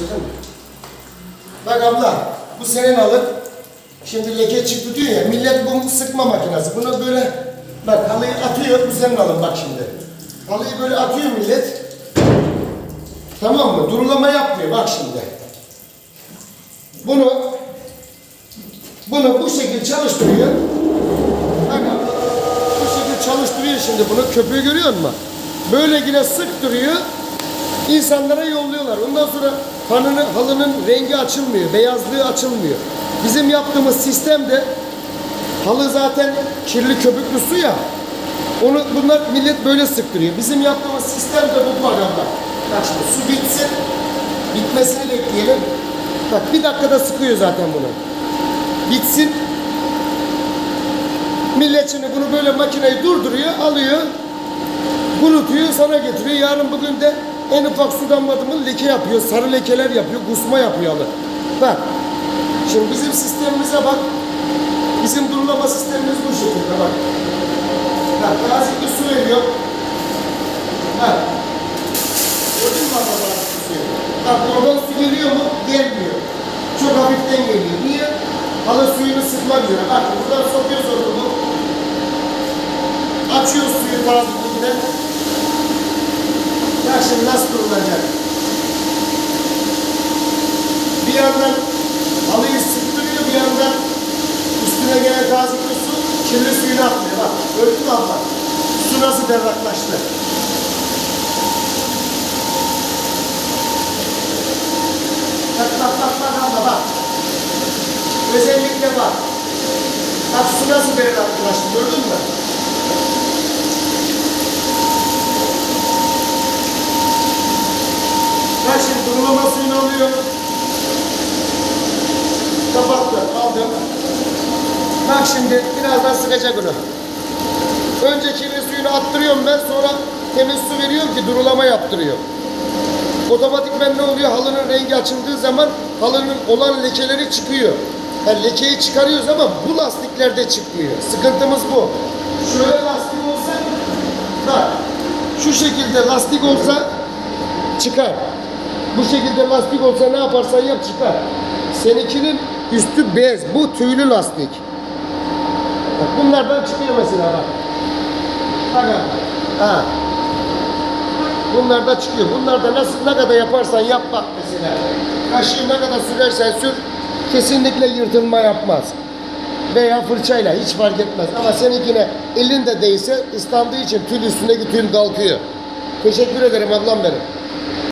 Yapıştırdın mı? Bak abla, bu senin alın. Şimdi leke çıktı diyor ya, millet bu sıkma makinesi. Bunu böyle, bak halıyı atıyor, bu senin alın bak şimdi. Halıyı böyle atıyor millet. Tamam mı? Durulama yapmıyor, bak şimdi. Bunu, bunu bu şekilde çalıştırıyor. Bak abla, bu şekilde çalıştırıyor şimdi bunu, köpüğü görüyor musun? Böyle yine sıktırıyor. İnsanlara yolluyorlar. Ondan sonra halının, halının rengi açılmıyor, beyazlığı açılmıyor. Bizim yaptığımız sistemde halı zaten kirli köpüklü su ya. Onu bunlar millet böyle sıktırıyor. Bizim yaptığımız sistem de bu programda. Bak şimdi su bitsin, bitmesini bekleyelim. Bak bir dakikada sıkıyor zaten bunu. Bitsin. Millet bunu böyle makineyi durduruyor, alıyor, kurutuyor, sana getiriyor. Yarın bugün de en ufak su damladı mı leke yapıyor, sarı lekeler yapıyor, kusma yapıyor halı. Bak, şimdi bizim sistemimize bak. Bizim durulama sistemimiz bu şekilde bak. Bak, tazikli su veriyor. Bak. Gördün mü su suyu? Bak oradan su geliyor mu? Gelmiyor. Çok hafiften geliyor. Niye? Halı suyunu sıkmak üzere. Bak buradan sokuyoruz ortamı. Açıyoruz suyu taziklikten. Bak şimdi nasıl durulacak? Bir yandan halıyı sıktırıyor, bir yandan üstüne gelen tazikli su kirli suyunu atmıyor. Bak gördün mü abla? Su nasıl berraklaştı? Bak bak bak bak abla bak. Özellikle bak. Bak su nasıl berraklaştı gördün mü? Bak şimdi durulama suyunu alıyor. Kapattı, aldım. Bak şimdi birazdan sıkacak onu. Önce kirli suyunu attırıyorum ben, sonra temiz su veriyorum ki durulama yaptırıyor. Otomatikmen ne oluyor? Halının rengi açıldığı zaman halının olan lekeleri çıkıyor. Yani lekeyi çıkarıyoruz ama bu lastiklerde çıkmıyor. Sıkıntımız bu. Şöyle lastik olsa, bak şu şekilde lastik olsa çıkar. Bu şekilde lastik olsa ne yaparsan yap çıkar. Seninkinin üstü bez. Bu tüylü lastik. Bak bunlardan çıkıyor mesela bak. Bak. Ha. Bunlar da çıkıyor. Bunlar da nasıl ne kadar yaparsan yap bak mesela. Kaşığı ne kadar sürersen sür kesinlikle yırtılma yapmaz. Veya fırçayla hiç fark etmez. Ama seninkine elin de değse ıslandığı için tül üstündeki tül kalkıyor. Teşekkür ederim ablam benim.